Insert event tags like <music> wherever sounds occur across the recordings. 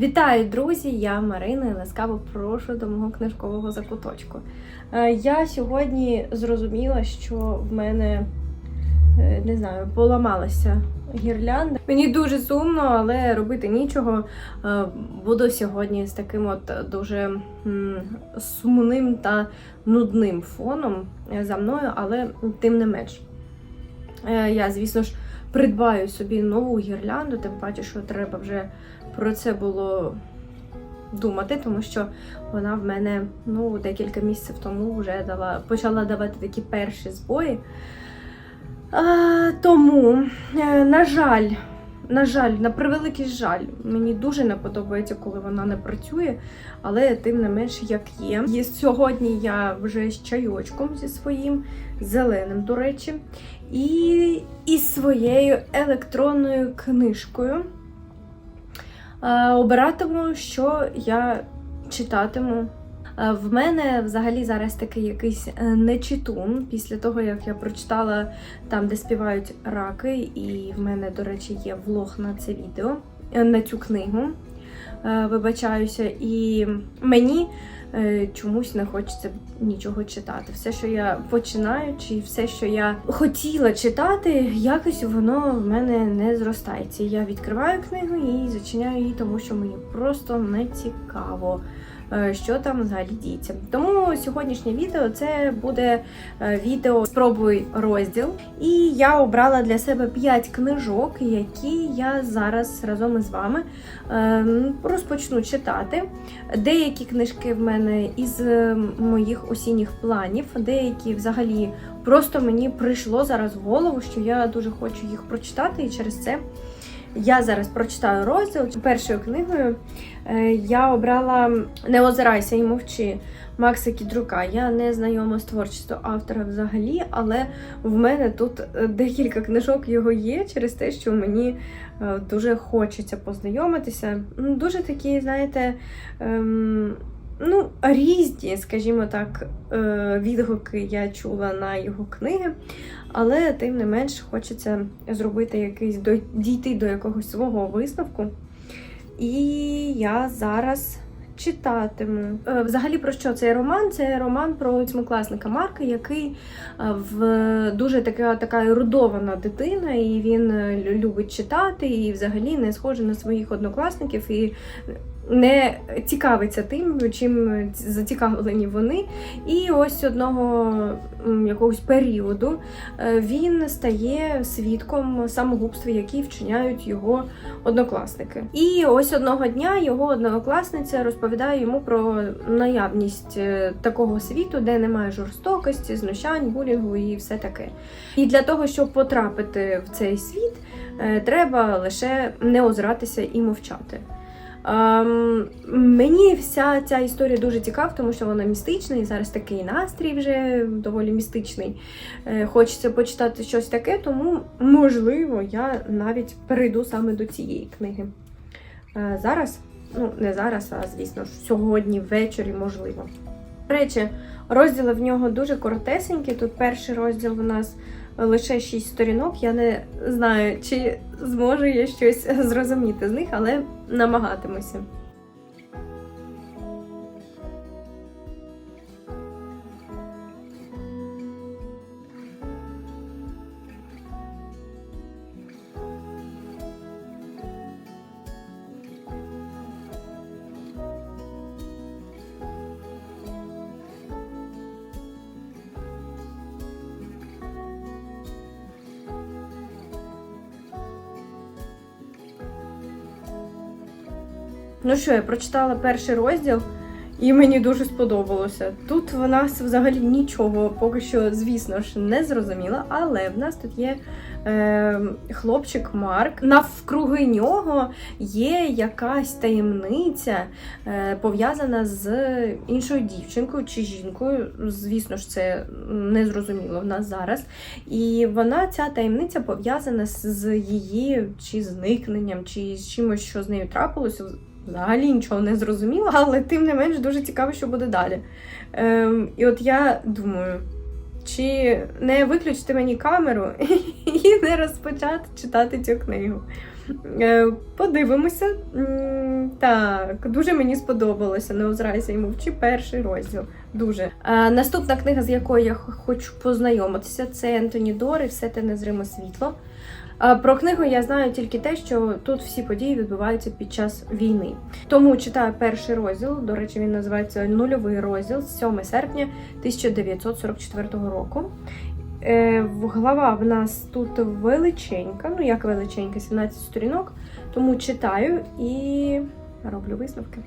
Вітаю, друзі! Я Марина і ласкаво прошу до мого книжкового закуточку. Е, Я сьогодні зрозуміла, що в мене е, не знаю, поламалася гірлянда. Мені дуже сумно, але робити нічого. Е, Буду сьогодні з таким от дуже сумним та нудним фоном за мною, але тим не менш. Я, звісно ж, придбаю собі нову гірлянду, тим паче, що треба вже про це було думати, тому що вона в мене ну, декілька місяців тому вже дала, почала давати такі перші збої. А, тому, е, на жаль, на жаль, на превеликий жаль, мені дуже не подобається, коли вона не працює, але тим не менш, як є. І сьогодні я вже з чайочком зі своїм зеленим, до речі, і із своєю електронною книжкою. Е, Обиратиму, що я читатиму. Е, В мене взагалі зараз такий якийсь е, нечитун після того, як я прочитала там, де співають раки, і в мене, до речі, є влог на це відео, на цю книгу. Е, Вибачаюся, і мені е, чомусь не хочеться нічого читати. Все, що я починаю, чи все, що я хотіла читати, якось воно в мене не зростається. Я відкриваю книгу і зачиняю її, тому що мені просто не цікаво. Е, Що там взагалі діється. Тому сьогоднішнє відео це буде е, відео Спробуй розділ. І я обрала для себе 5 книжок, які я зараз разом із вами ем, розпочну читати. Деякі книжки в мене із е, моїх осінніх планів, деякі взагалі просто мені прийшло зараз в голову, що я дуже хочу їх прочитати, і через це я зараз прочитаю розділ. Першою книгою е, я обрала Не озирайся і мовчи. Макса Кідрука. Я не знайома з творчістю автора взагалі, але в мене тут е, декілька книжок його є через те, що мені е, дуже хочеться познайомитися. Дуже такі, знаєте, ем, ну, різні, скажімо так, е, відгуки я чула на його книги, але тим не менш хочеться зробити якийсь дійти до якогось свого висновку. І я зараз читатиму. Е, Взагалі про що цей роман? Це роман про восьмикласника Марка, який е, в дуже така, така ерудована дитина, і він любить читати, і взагалі не схожий на своїх однокласників. І не цікавиться тим, чим зацікавлені вони. І ось одного якогось періоду е, він стає свідком самогубства, які вчиняють його однокласники. І ось одного дня його однокласниця розповідає йому про наявність е, такого світу, де немає жорстокості, знущань, булінгу і все таке. І для того, щоб потрапити в цей світ, е, треба лише не озиратися і мовчати. Ем, мені вся ця історія дуже цікава, тому що вона містична, і зараз такий настрій вже доволі містичний. Е, хочеться почитати щось таке, тому, можливо, я навіть перейду саме до цієї книги. Е, зараз, ну не зараз, а звісно ж, сьогодні ввечері, можливо. До речі, розділи в нього дуже коротесенькі. Тут перший розділ у нас лише 6 сторінок. Я не знаю, чи зможу я щось <laughs> зрозуміти з них, але намагатимуся. Ну що, я прочитала перший розділ, і мені дуже сподобалося. Тут в нас взагалі нічого поки що, звісно ж, не зрозуміла, але в нас тут є е, хлопчик Марк. Навкруги нього є якась таємниця, е, пов'язана з іншою дівчинкою чи жінкою. Звісно ж, це не зрозуміло в нас зараз. І вона, ця таємниця, пов'язана з- її чи зникненням, чи з чимось, що з нею трапилося. Взагалі нічого не зрозуміла, <laughs> але тим не менш дуже цікаво, що буде далі. Ем, і от я думаю, чи не виключити мені камеру <laughs> і не розпочати читати цю книгу. Е, Подивимося. Так, дуже мені сподобалося. Не озирайся і мовчи перший розділ. Дуже. Наступна книга, з якою я хочу познайомитися, це Ентоні Дори Все те незриме світло. Про книгу я знаю тільки те, що тут всі події відбуваються під час війни. Тому читаю перший розділ. До речі, він називається Нульовий розділ 7 серпня 1944 року. Е, глава в нас тут величенька, ну як величенька, 17 сторінок, тому читаю і роблю висновки.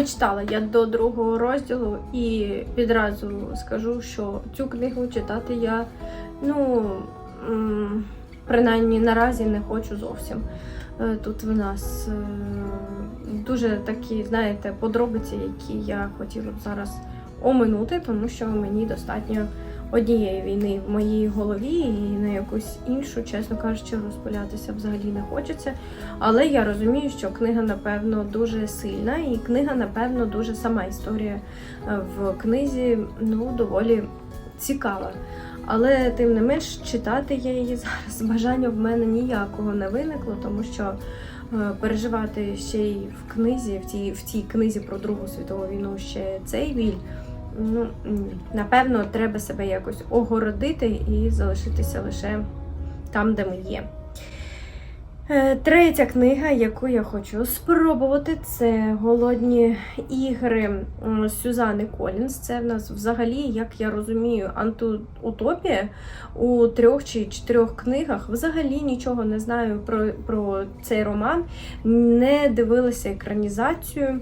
Дочитала я до другого розділу і відразу скажу, що цю книгу читати я, ну, принаймні наразі не хочу зовсім. Е, Тут в нас е, дуже такі, знаєте, подробиці, які я хотіла б зараз оминути, тому що мені достатньо однієї війни в моїй голові і на якусь іншу, чесно кажучи, розпилятися взагалі не хочеться. Але я розумію, що книга, напевно, дуже сильна, і книга, напевно, дуже сама історія е, в книзі ну, доволі цікава. Але тим не менш читати я її <laughs> зараз бажання в мене ніякого не виникло, тому що е, переживати ще й в книзі, в тій, в тій книзі про Другу світову війну ще цей біль. Ну, напевно, треба себе якось огородити і залишитися лише там, де ми є. Е, Третя книга, яку я хочу спробувати, це Голодні ігри Сюзани Колінс. Це в нас взагалі, як я розумію, антиутопія у трьох чи чотирьох книгах. Взагалі нічого не знаю про, про цей роман, не дивилася екранізацію.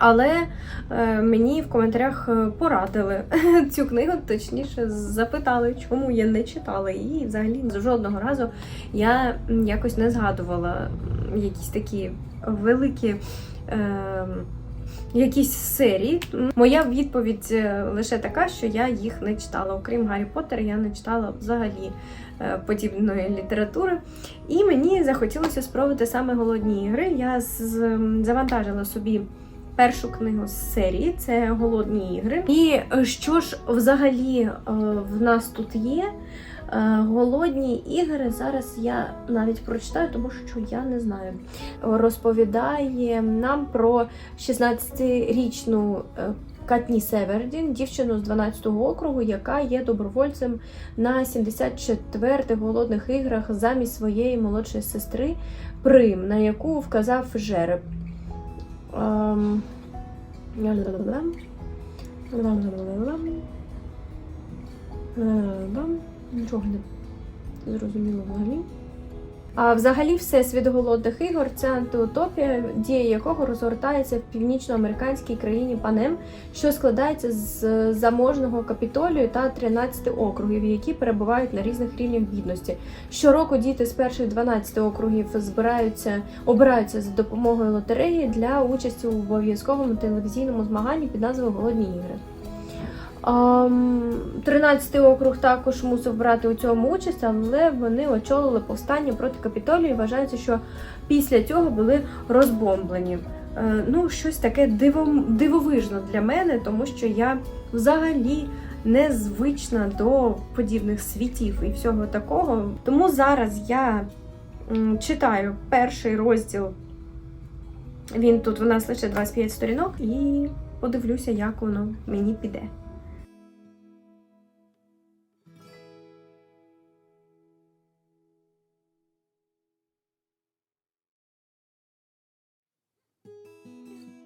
Але е, мені в коментарях е, порадили <laughs> цю книгу, точніше запитали, чому я не читала її. І взагалі жодного разу я якось не згадувала якісь такі великі. Е, Якісь серії. Моя відповідь е, лише така, що я їх не читала. Окрім Гаррі Поттера, я не читала взагалі подібної літератури. І мені захотілося спробувати саме голодні ігри. Я завантажила собі першу книгу з серії це Голодні ігри. І е, що ж взагалі е, в нас тут є? Е, Голодні ігри зараз я навіть прочитаю, тому що я не знаю. Розповідає нам про 16-річну е, Катні Севердін, дівчину з 12-го округу, яка є добровольцем на 74-х голодних іграх замість своєї молодшої сестри Прим, на яку вказав жереб. Нічого не зрозуміло взагалі. А взагалі всесвіт голодних ігор це антиутопія, дія якого розгортається в північноамериканській країні Панем, що складається з заможного капітолію та 13 округів, які перебувають на різних рівнях бідності. Щороку діти з перших 12 округів збираються, обираються за допомогою лотереї для участі у обов'язковому телевізійному змаганні під назвою Голодні ігри. Ам, 13-й округ також мусив брати у цьому участь, але вони очолили повстання проти капітолію і вважається, що після цього були розбомблені. Е, ну, щось таке дивовижно для мене, тому що я взагалі не звична до подібних світів і всього такого. Тому зараз я читаю перший розділ. Він тут у нас лише 25 сторінок, і подивлюся, як воно мені піде.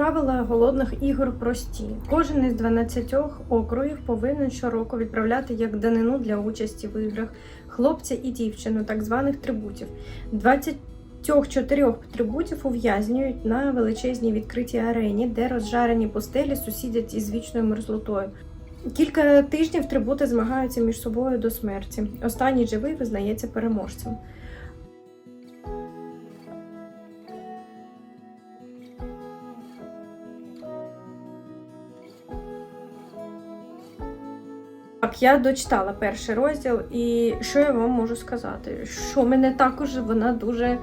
Правила голодних ігор прості. Кожен із 12 округів повинен щороку відправляти як данину для участі в іграх хлопця і дівчину, так званих трибутів. 24 трибутів ув'язнюють на величезній відкритій арені, де розжарені постелі сусідять із вічною мерзлотою. Кілька тижнів трибути змагаються між собою до смерті. Останній живий визнається переможцем. Так, я дочитала перший розділ, і що я вам можу сказати? Що мене також вона дуже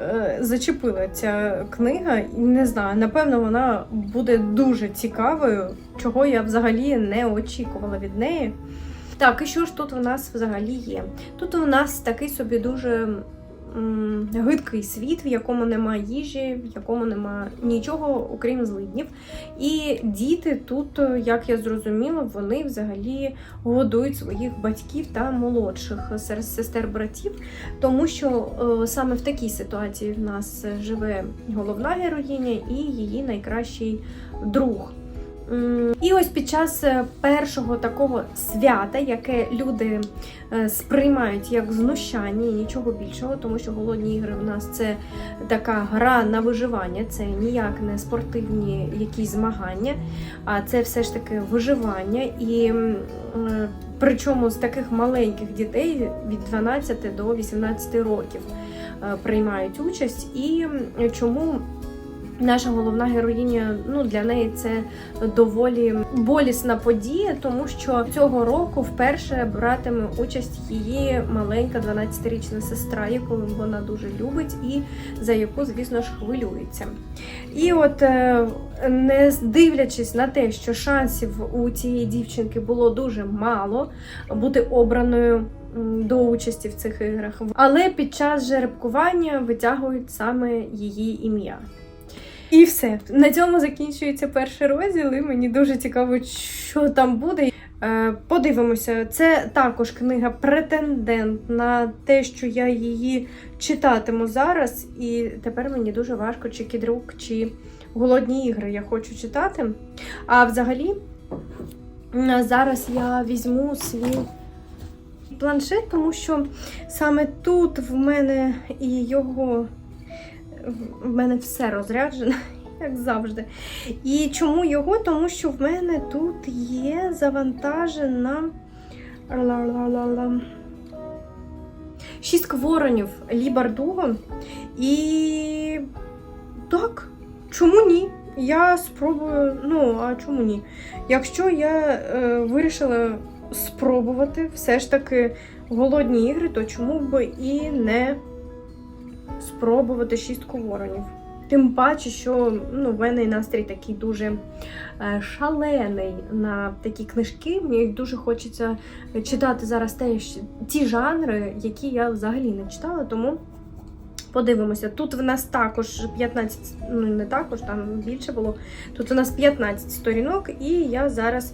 е, зачепила ця книга, і не знаю, напевно, вона буде дуже цікавою, чого я взагалі не очікувала від неї. Так, і що ж тут у нас взагалі є? Тут у нас такий собі дуже гидкий світ, в якому немає їжі, в якому немає нічого, окрім злиднів. І діти тут, е, як я зрозуміла, вони взагалі годують своїх батьків та молодших сестер-братів, тому що е, саме в такій ситуації в нас живе головна героїня і її найкращий друг. І ось під час е, першого такого свята, яке люди е, сприймають як знущання і нічого більшого, тому що голодні ігри в нас це така гра на виживання, це ніяк не спортивні якісь змагання, а це все ж таки виживання. І е, причому з таких маленьких дітей від 12 до 18 років приймають участь. І чому наша головна героїня, ну для неї це доволі болісна подія, тому що цього року вперше братиме участь її маленька 12-річна сестра, яку вона дуже любить і за яку, звісно ж, хвилюється. І от, е, не дивлячись на те, що шансів у цієї дівчинки було дуже мало бути обраною до участі в цих іграх, але під час жеребкування витягують саме її ім'я. І все. На цьому закінчується перший розділ, і мені дуже цікаво, що там буде. Е, Подивимося, це також книга претендент на те, що я її читатиму зараз. І тепер мені дуже важко, чи кідрук, чи голодні ігри я хочу читати. А взагалі, зараз я візьму свій планшет, тому що саме тут в мене і його в мене все розряджено, <laughs> як завжди. І чому його? Тому що в мене тут є завантажена шість воронів Лі Бардуго. І так, чому ні? Я спробую. Ну, а чому ні? Якщо я е, вирішила спробувати все ж таки голодні ігри, то чому б і не спробувати шістку воронів. Тим паче, що ну, в мене настрій такий дуже е, шалений на такі книжки. Мені дуже хочеться читати зараз теж ті жанри, які я взагалі не читала, тому подивимося. Тут в нас також 15, ну не також, там більше було. Тут у нас 15 сторінок, і я зараз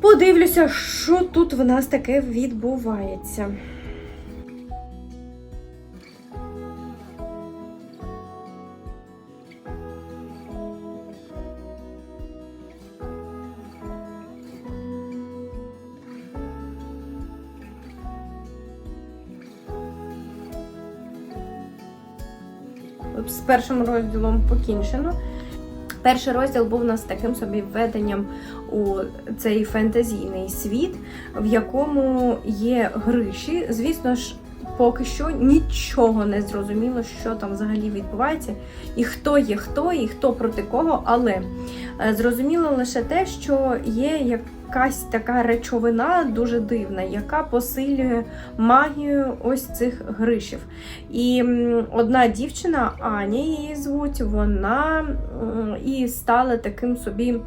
подивлюся, що тут в нас таке відбувається. З першим розділом покінчено. Перший розділ був у нас таким собі введенням у цей фентезійний світ, в якому є гриші. Звісно ж, поки що нічого не зрозуміло, що там взагалі відбувається, і хто є хто, і хто проти кого. Але зрозуміло лише те, що є якась така речовина дуже дивна, яка посилює магію ось цих гришів. І одна дівчина, Аня її звуть, вона і стала таким собі.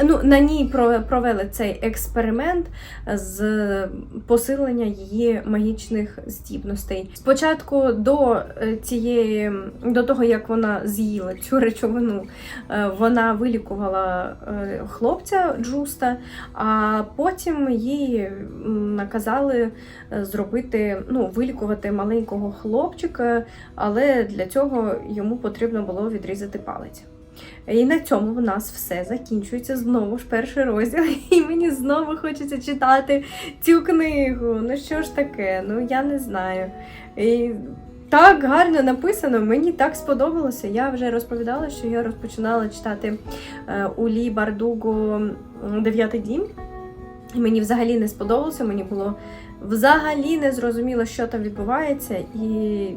Ну, на ній провели цей експеримент з посилення її магічних здібностей. Спочатку до е, цієї, до того як вона з'їла цю речовину, е, вона вилікувала е, хлопця Джуста, а потім їй наказали е, зробити, ну, вилікувати маленького хлопчика, але для цього йому потрібно було відрізати палець. І на цьому в нас все закінчується знову ж перший розділ, <laughs> і мені знову хочеться читати цю книгу. Ну що ж таке? Ну я не знаю. І так гарно написано, мені так сподобалося. Я вже розповідала, що я розпочинала читати е, у Лі Бардуго м, Дев'ятий дім. І мені взагалі не сподобалося, мені було взагалі не зрозуміло, що там відбувається. І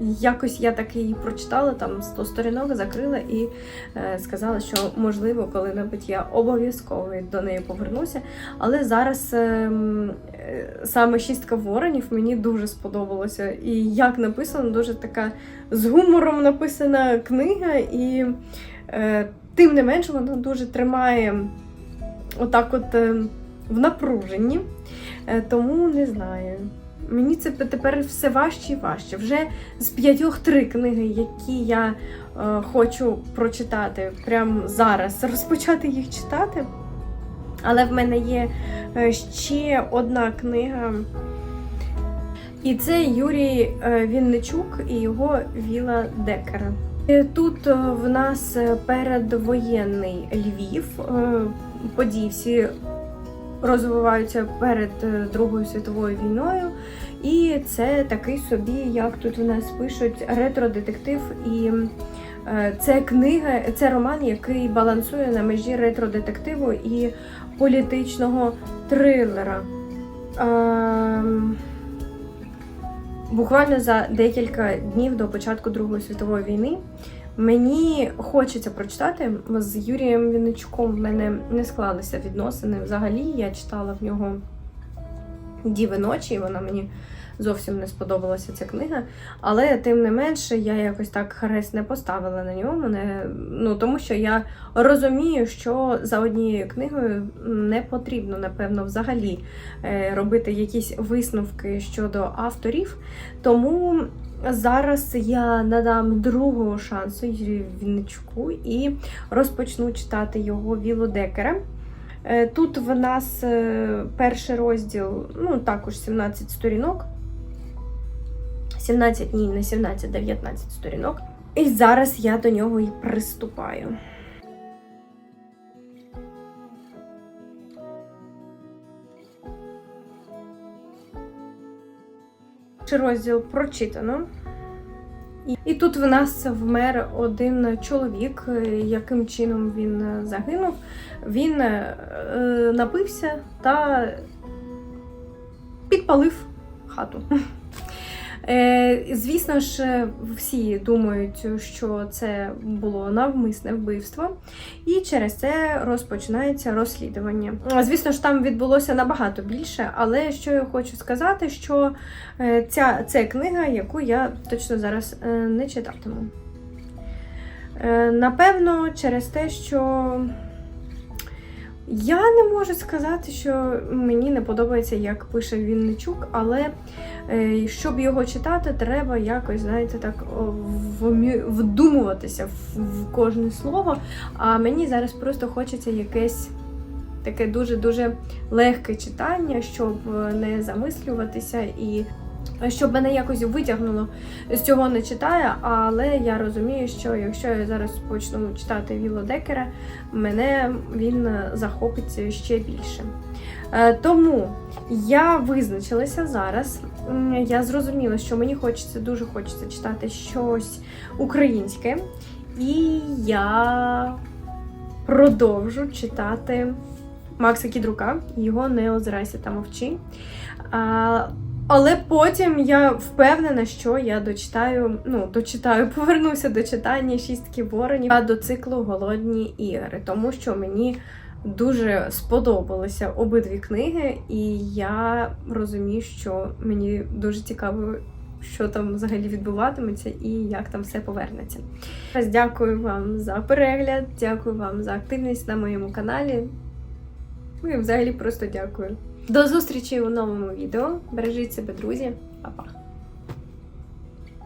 якось я так її прочитала, там 100 сторінок закрила і е, сказала, що можливо, коли-небудь я обов'язково до неї повернуся. Але зараз ем, е, саме шістка воронів мені дуже сподобалося. І як написано, дуже така з гумором написана книга, і е, тим не менше вона дуже тримає отак, от е, в напруженні. Е, тому не знаю. Мені це тепер все важче і важче. Вже з п'ятьох три книги, які я е, хочу прочитати прямо зараз, розпочати їх читати. Але в мене є е, ще одна книга. І це Юрій е, Вінничук і його Віла Декера. Е, Тут в нас передвоєнний Львів. Події всі розвиваються перед е, Другою світовою війною. І це такий собі, як тут у нас пишуть, ретро-детектив. І е, це книга, це роман, який балансує на межі ретро-детективу і політичного трилера. Ем, Буквально за декілька днів до початку Другої світової війни мені хочеться прочитати. З Юрієм Вінничуком в мене не склалися відносини. Взагалі я читала в нього Діви ночі, і вона мені зовсім не сподобалася ця книга. Але тим не менше, я якось так хрест не поставила на ньому. Не, ну, тому що я розумію, що за однією книгою не потрібно, напевно, взагалі е, робити якісь висновки щодо авторів. Тому зараз я надам другого шансу Юрію Вінничку і розпочну читати його Вілу Декера. Е, Тут в нас е, перший розділ, ну також 17 сторінок. 17 ні, не 17, 19 сторінок. І зараз я до нього і приступаю. Перший розділ прочитано. І, тут в нас вмер один чоловік, е, яким чином він е, загинув. Він е, напився та підпалив хату. Е, звісно ж, всі думають, що це було навмисне вбивство, і через це розпочинається розслідування. Звісно ж, там відбулося набагато більше, але що я хочу сказати, що е, ця це книга, яку я точно зараз е, не читатиму. Напевно, через те, що я не можу сказати, що мені не подобається, як пише Вінничук, але щоб його читати, треба якось, знаєте, так вдумуватися в, кожне слово. А мені зараз просто хочеться якесь таке дуже-дуже легке читання, щоб е, не замислюватися і. Щоб мене якось витягнуло з цього не читаю, але я розумію, що якщо я зараз почну читати Віло Декера, мене він захопить ще більше. Е, Тому я визначилася зараз. Я зрозуміла, що мені хочеться дуже хочеться читати щось українське, і я продовжу читати Макса Кідрука, його не озирайся та мовчи. Але потім я впевнена, що я дочитаю, ну, дочитаю, <laughs> повернуся до читання шістки воронів та до циклу Голодні ігри, тому що мені дуже сподобалися обидві книги, і я розумію, що мені дуже цікаво, що там взагалі відбуватиметься і як там все повернеться. Дякую вам за перегляд, дякую вам за активність на моєму каналі. Ну і взагалі просто дякую. До зустрічі у новому відео. Бережіть себе, друзі. Па-па!